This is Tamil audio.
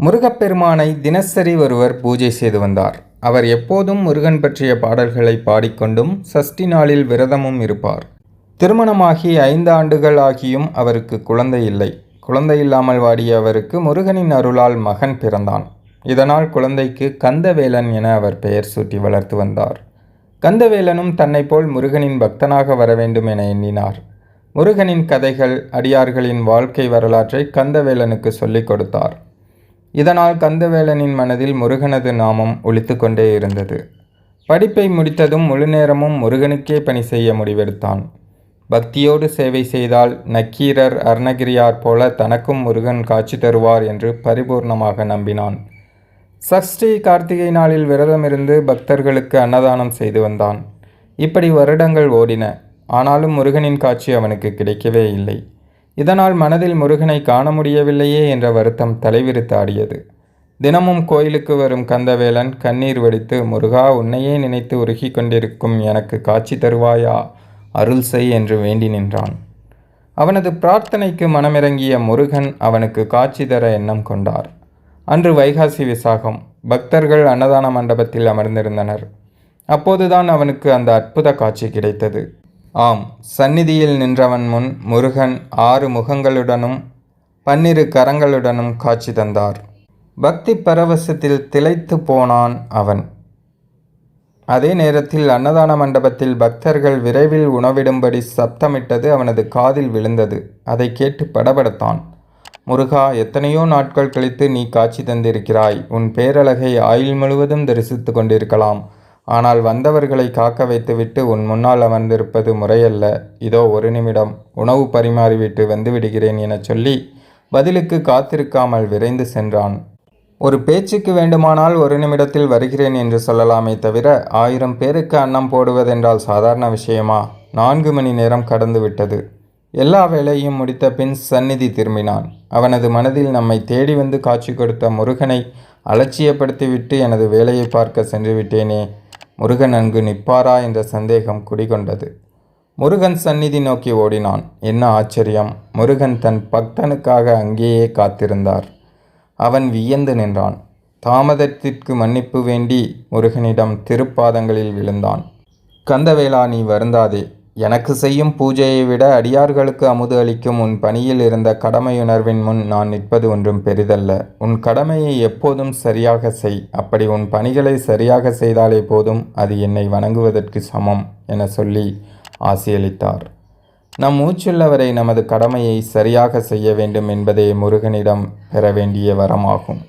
முருகப்பெருமானை தினசரி ஒருவர் பூஜை செய்து வந்தார். அவர் எப்போதும் முருகன் பற்றிய பாடல்களை பாடிக்கொண்டும் சஷ்டி நாளில் விரதமும் இருப்பார். திருமணமாகி ஐந்து ஆண்டுகள் ஆகியும் அவருக்கு குழந்தை இல்லை. குழந்தை இல்லாமல் வாடிய அவருக்கு முருகனின் அருளால் மகன் பிறந்தான். இதனால் குழந்தைக்கு கந்தவேலன் என அவர் பெயர் சூட்டி வளர்த்து வந்தார். கந்தவேலனும் தன்னை போல் முருகனின் பக்தனாக வர வேண்டும் என எண்ணினார். முருகனின் கதைகள் அடியார்களின் வாழ்க்கை வரலாற்றை கந்தவேலனுக்கு சொல்லிக் கொடுத்தார். இதனால் கந்தவேலனின் மனதில் முருகனது நாமம் ஒழித்து கொண்டே இருந்தது. படிப்பை முடித்ததும் முழு நேரமும் முருகனுக்கே பணி செய்ய முடிவெடுத்தான். பக்தியோடு சேவை செய்தால் நக்கீரர் அருணகிரியார் போல தனக்கும் முருகன் காட்சி தருவார் என்று பரிபூர்ணமாக நம்பினான். சஷ்டி கார்த்திகை நாளில் விரதமிருந்து பக்தர்களுக்கு அன்னதானம் செய்து வந்தான். இப்படி வருடங்கள் ஓடின. ஆனாலும் முருகனின் காட்சி அவனுக்கு கிடைக்கவே இல்லை. இதனால் மனதில் முருகனை காண முடியவில்லையே என்ற வருத்தம் தலைவிரித்தாடியது தினமும் கோயிலுக்கு வரும் கந்தவேலன் கண்ணீர் வடித்து முருகா உன்னையே நினைத்து உருகி கொண்டிருக்கும் எனக்கு காட்சி தருவாயா? அருள் செய் என்று வேண்டி நின்றான். அவனது பிரார்த்தனைக்கு மனமிறங்கிய முருகன் அவனுக்கு காட்சி தர எண்ணம் கொண்டார். அன்று வைகாசி விசாகம். பக்தர்கள் அன்னதான மண்டபத்தில் அமர்ந்திருந்தனர். அப்போதுதான் அவனுக்கு அந்த அற்புத காட்சி கிடைத்தது. ஆம் சந்நிதியில் நின்றவன் முன் முருகன் ஆறு முகங்களுடனும் பன்னிரு கரங்களுடனும் காட்சி தந்தார். பக்தி பரவசத்தில் திளைத்து போனான் அவன். அதே நேரத்தில் அன்னதான மண்டபத்தில் பக்தர்கள் விரைவில் உணவிடும்படி சப்தமிட்டது அவனது காதில் விழுந்தது. அதை கேட்டு படபடத்தான். முருகா எத்தனையோ நாட்கள் கழித்து நீ காட்சி தந்திருக்கிறாய். உன் பேரழகை ஆயுள் முழுவதும் தரிசித்து கொண்டிருக்கலாம். ஆனால் வந்தவர்களை காக்க வைத்துவிட்டு உன் முன்னால் அமர்ந்திருப்பது முறையல்ல. இதோ ஒரு நிமிடம் உணவு பரிமாறிவிட்டு வந்துவிடுகிறேன் என சொல்லி பதிலுக்கு காத்திருக்காமல் விரைந்து சென்றான். ஒரு பேச்சுக்கு வேண்டுமானால் ஒரு நிமிடத்தில் வருகிறேன் என்று சொல்லலாமே தவிர ஆயிரம் பேருக்கு அன்னம் போடுவதென்றால் சாதாரண விஷயமா? நான்கு மணி நேரம் கடந்து விட்டது எல்லா வேலையும் முடித்த பின் சந்நிதி திரும்பினான். அவனது மனதில் நம்மை தேடி வந்து காட்சி கொடுத்த முருகனை அலட்சியப்படுத்திவிட்டு எனது வேலையை பார்க்க சென்று விட்டேனே முருகன் அங்கு நிற்பாரா என்ற சந்தேகம் குடிகொண்டது. முருகன் சந்நிதி நோக்கி ஓடினான். என்ன ஆச்சரியம்? முருகன் தன் பக்தனுக்காக அங்கேயே காத்திருந்தார். அவன் வியந்து நின்றான். தாமதத்திற்கு மன்னிப்பு வேண்டி முருகனிடம் திருப்பாதங்களில் விழுந்தான். கந்தவேலா நீ வருந்தாதே. எனக்கு செய்யும் பூஜையை விட அடியார்களுக்கு அமுது அளிக்கும் உன் பணியில் இருந்த கடமையுணர்வின் முன் நான் நிற்பது ஒன்றும் பெரிதல்ல. உன் கடமையை எப்போதும் சரியாக செய். அப்படி உன் பணிகளை சரியாக செய்தாலே போதும். அது என்னை வணங்குவதற்கு சமம் என சொல்லி ஆசியளித்தார். நம் மூச்சுள்ளவரை நமது கடமையை சரியாக செய்ய வேண்டும் என்பதே முருகனிடம் பெற வேண்டிய வரமாகும்.